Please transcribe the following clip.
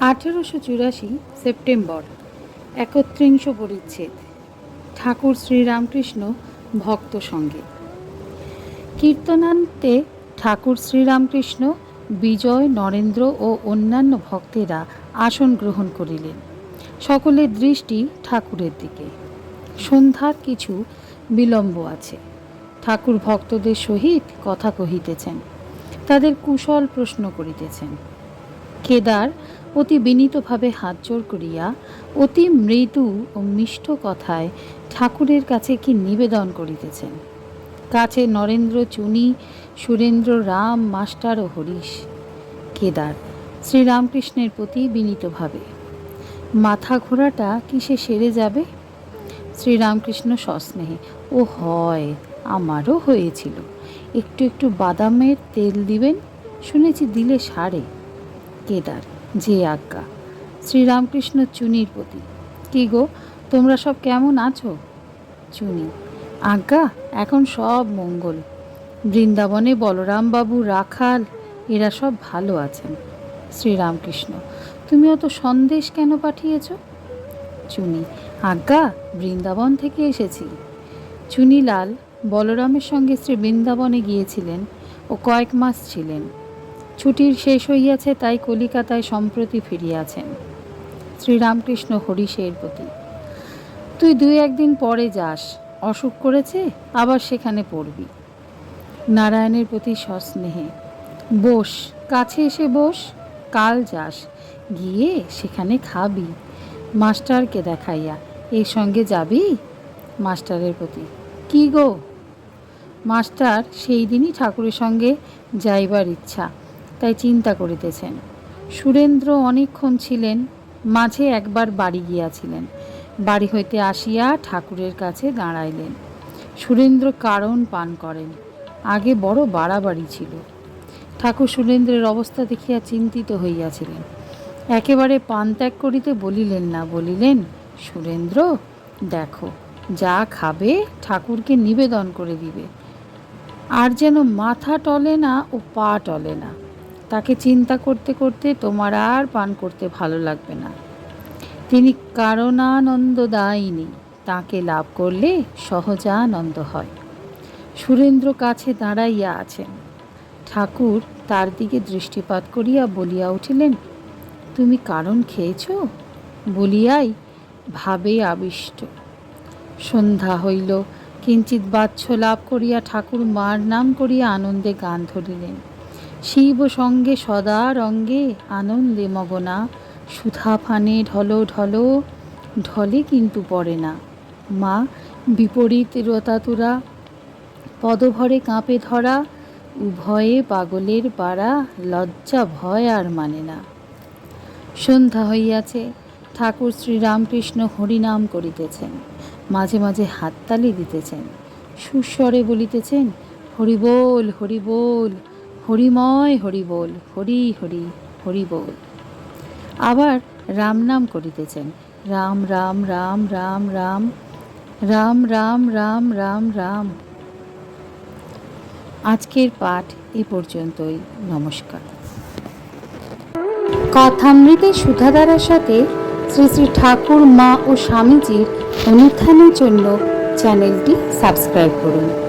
আঠেরোশো চুরাশি সেপ্টেম্বর, একত্রিংশ পরিচ্ছেদ, ঠাকুর শ্রীরামকৃষ্ণ ভক্ত সঙ্গে। কীর্তনান্তে ঠাকুর শ্রীরামকৃষ্ণ, বিজয়, নরেন্দ্র ও অন্যান্য ভক্তেরা আসন গ্রহণ করিলেন। সকলের দৃষ্টি ঠাকুরের দিকে। সন্ধ্যার কিছু বিলম্ব আছে। ঠাকুর ভক্তদের সহিত কথা কহিতেছেন। তাদের কুশল প্রশ্ন করিতেছেন। কেদার অতি বিনীতভাবে হাত জোর করিয়া অতি মৃদু ও মিষ্ট কথায় ঠাকুরের কাছে কি নিবেদন করিতেছেন? কাছে নরেন্দ্র চুনি, সুরেন্দ্র রাম, মাস্টার ও হরিশ। কেদার, শ্রীরামকৃষ্ণের প্রতি বিনীতভাবে। মাথা ঘোরাটা কিসে সেরে যাবে? শ্রীরামকৃষ্ণ সস্নেহে, ও হয়, আমারও হয়েছিল। একটু একটু বাদামের তেল দিবেন, শুনেছি দিলে সারে। কেদার, যে আজ্ঞা। শ্রীরামকৃষ্ণ চুনির প্রতি। কি গো, তোমরা সব কেমন আছো? চুনি, আজ্ঞা, এখন সব মঙ্গল। বৃন্দাবনে বলরামবাবু, রাখাল, এরা সব ভালো আছেন। শ্রীরামকৃষ্ণ, তুমি অত সন্দেশ কেন পাঠিয়েছ? চুনি, আজ্ঞা, বৃন্দাবন থেকে এসেছি। চুনিলাল বলরামের সঙ্গে শ্রী বৃন্দাবনে গিয়েছিলেন ও কয়েক মাস ছিলেন। ছুটির শেষ হইয়াছে, তাই কলিকাতায় সম্প্রতি ফিরিয়াছেন। শ্রীরামকৃষ্ণ হরিশের প্রতি। তুই দুই একদিন পরে যাস, অসুখ করেছে, আবার সেখানে পড়বি। নারায়ণের প্রতি সস্নেহে, বস, কাছে এসে বস, কাল যাস, গিয়ে সেখানে খাবি। মাস্টারকে দেখাইয়া, এর সঙ্গে যাবি? মাস্টারের প্রতি। কি গো? মাস্টার, সেই দিনই ঠাকুরের সঙ্গে যাইবার ইচ্ছা। তাই চিন্তা করিতেছেন। সুরেন্দ্র অনেকক্ষণ ছিলেন, মাঝে একবার বাড়ি গিয়াছিলেন। বাড়ি হইতে আসিয়া ঠাকুরের কাছে দাঁড়াইলেন। সুরেন্দ্র কারণ পান করেন, আগে বড় বাড়াবাড়ি ছিল। ঠাকুর সুরেন্দ্রের অবস্থা দেখিয়া চিন্তিত হইয়াছিলেন। একেবারে পান ত্যাগ করিতে বলিলেন না, বলিলেন, সুরেন্দ্র, দেখো, যা খাবে ঠাকুরকে নিবেদন করে দিবে। আর যেন মাথা টলে না ও পা টলে না। তাকে চিন্তা করতে করতে তোমার আর পান করতে ভালো লাগবে না। তিনি কারণানন্দদায়িনী তাকে লাভ করলে সহজানন্দ হয়। সুরেন্দ্র কাছে দাঁড়াইয়া আছেন। ঠাকুর তার দিকে দৃষ্টিপাত করিয়া বলিয়া উঠিলেন, তুমি কারণ খেয়েছ? বলিয়াই ভাবে আবিষ্ট। সন্ধ্যা হইল কিঞ্চিত বাচ্ছ লাভ করিয়া ঠাকুর মার নাম করিয়া আনন্দে গান ধরিলেন। শিব সঙ্গে সদা রঙ্গে আনন্দে মগনা, সুধা ফানে ঢলো ঢলো, ঢলে কিন্তু পড়ে না। মা, বিপরীত রতাতুরা, পদভরে কাঁপে ধরা, উভয়ে পাগলের পাড়া, লজ্জা ভয় আর মানে না। সন্ধ্যা হইয়াছে, ঠাকুর শ্রীরামকৃষ্ণ হরিনাম করিতেছেন, মাঝে মাঝে হাততালি দিতেছেন। সুস্বরে বলিতেছেন, হরিবোল হরিবোল হরিময় হরিবোল হরি হরি হরিবোল আবার রাম নাম করিতেছেন। রাম রাম রাম রাম রাম রাম রাম রাম রাম রাম। আজকের পাঠ এ পর্যন্তই। নমস্কার। কথামৃতের সুধাধারার সাথে শ্রী শ্রী ঠাকুর, মা ও স্বামীজির অনুত্থানের জন্য চ্যানেলটি সাবস্ক্রাইব করুন।